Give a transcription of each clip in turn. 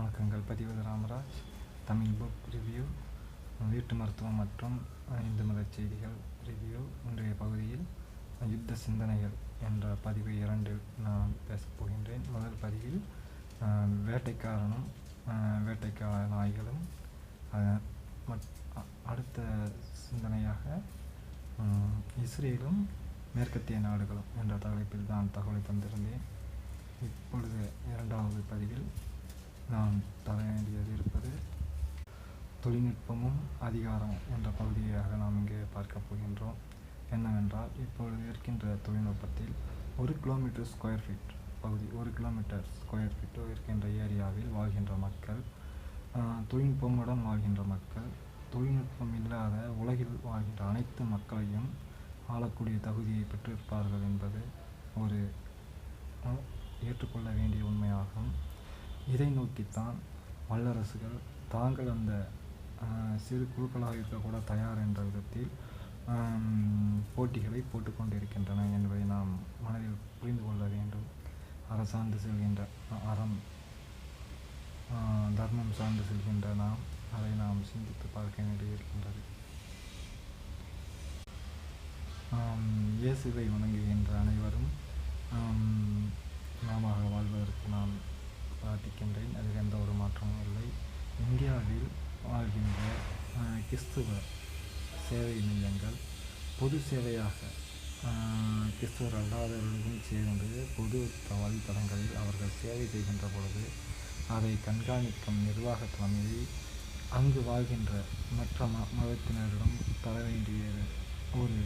வணக்கங்கள். பதிவது Ramaraj. Tamil book review வீட்டு மருத்துவம் மற்றும் இந்து மத செய்திகள் ரிவ்யூ இன்றைய பகுதியில் யுத்த சிந்தனைகள் என்ற பதிவு இரண்டில் நான் பேசப் போகின்றேன். முதல் பதிவில் வேட்டைக்காரனும் வேட்டைக்கார நாய்களும் அ- அடுத்த சிந்தனையாக இஸ்ரேலும் மேற்கத்திய நாடுகளும் என்ற தலைப்பில் தான் தகவலை தந்திருந்தேன். இப்பொழுது இரண்டாவது பதிவில் நான் தர வேண்டியது இருப்பது தொழில்நுட்பமும் அதிகாரமும் என்ற பகுதியாக நாம் இங்கே பார்க்க போகின்றோம். என்னவென்றால் இப்பொழுது இருக்கின்ற தொழில்நுட்பத்தில் ஒரு கிலோமீட்டர் ஸ்கொயர் ஃபீட் பகுதி ஒரு கிலோமீட்டர் ஸ்கொயர் ஃபீட்டோ இருக்கின்ற ஏரியாவில் வாழ்கின்ற மக்கள் தொழில்நுட்பமுடன் வாழ்கின்ற மக்கள் தொழில்நுட்பம் இல்லாத உலகில் வாழ்கின்ற அனைத்து மக்களையும் ஆளக்கூடிய தகுதியை பெற்றிருப்பார்கள் என்பது ஒரு ஏற்றுக்கொள்ள வேண்டிய உண்மையாகும். இதை நோக்கித்தான் வல்லரசுகள் தாங்கள் அந்த சிறு குழுக்களாக இருக்கக்கூட தயார் என்ற விதத்தில் போட்டிகளை போட்டுக்கொண்டிருக்கின்றன என்பதை நாம் மனதில் புரிந்து கொள்ள வேண்டும். அரசார்ந்து செல்கின்ற அறம் தர்மம் சார்ந்து செல்கின்ற நாம் அதை நாம் சிந்தித்து பார்க்க வேண்டியிருக்கின்றது. இயேசுவை வணங்குகின்ற அனைவரும் ஆம், வாழ்வதற்கு நான் பிரார்த்திக்கின்றேன் அதில் எந்த ஒரு மாற்றமும் இல்லை. இந்தியாவில் வாழ்கின்ற கிறிஸ்துவ சேவை மையங்கள் பொது சேவையாக கிறிஸ்துவர் அல்லாதவர்களுக்கும் சேர்ந்து பொது வழித்தடங்களில் அவர்கள் சேவை செய்கின்ற பொழுது அதை கண்காணிக்கும் நிர்வாக தலைமையை அங்கு வாழ்கின்ற மற்ற ம மதத்தினரிடம் தர வேண்டிய ஒரு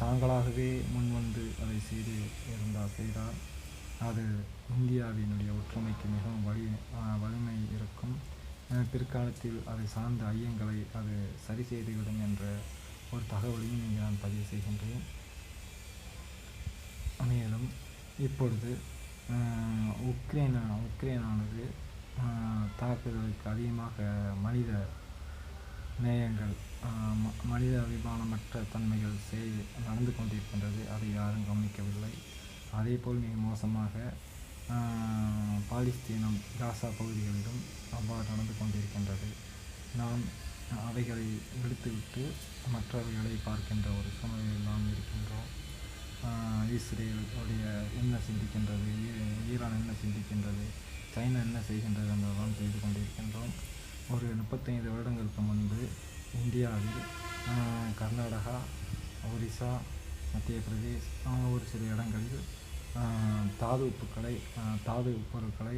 தாங்களாகவே முன்வந்து அதை செய்து இருந்தால் செய்தால் அது இந்தியாவினுடைய ஒற்றுமைக்கு மிகவும் வலி வலிமை இருக்கும். பிற்காலத்தில் அதை சார்ந்த ஐயங்களை அது சரி செய்துவிடும் என்ற ஒரு தகவலையும் இங்கே நான் பதிவு செய்கின்றேன். மேலும் இப்பொழுது அஹ், உக்ரைனா உக்ரைனானது தாக்குதலுக்கு அதிகமாக மனித நேயங்கள் ம- மனித அபிமானமற்ற தன்மைகள் செய் நடந்து கொண்டிருக்கின்றது. அதை யாரும் கவனிக்கவில்லை. அதேபோல் மிக மோசமாக பாலிஸ்தீனம் காசா பகுதிகளிலும் அவ்வாறு நடந்து கொண்டிருக்கின்றது. நாம் அவைகளை விடுத்துவிட்டு மற்றவைகளை பார்க்கின்ற ஒரு சூழ்நிலையில் நாம் இருக்கின்றோம். இஸ்ரேல் உடைய என்ன சிந்திக்கின்றது? ஈரான் என்ன சிந்திக்கின்றது? சைனா என்ன செய்கின்றது என்றெல்லாம் செய்து கொண்டிருக்கின்றோம். ஒரு முப்பத்தைந்து வருடங்களுக்கு முன்பு இந்தியாவில் கர்நாடகா ஒரிசா மத்திய பிரதேஷ் ஒரு சில இடங்களில் தாது உப்புக்களை தாது உப்பொருட்களை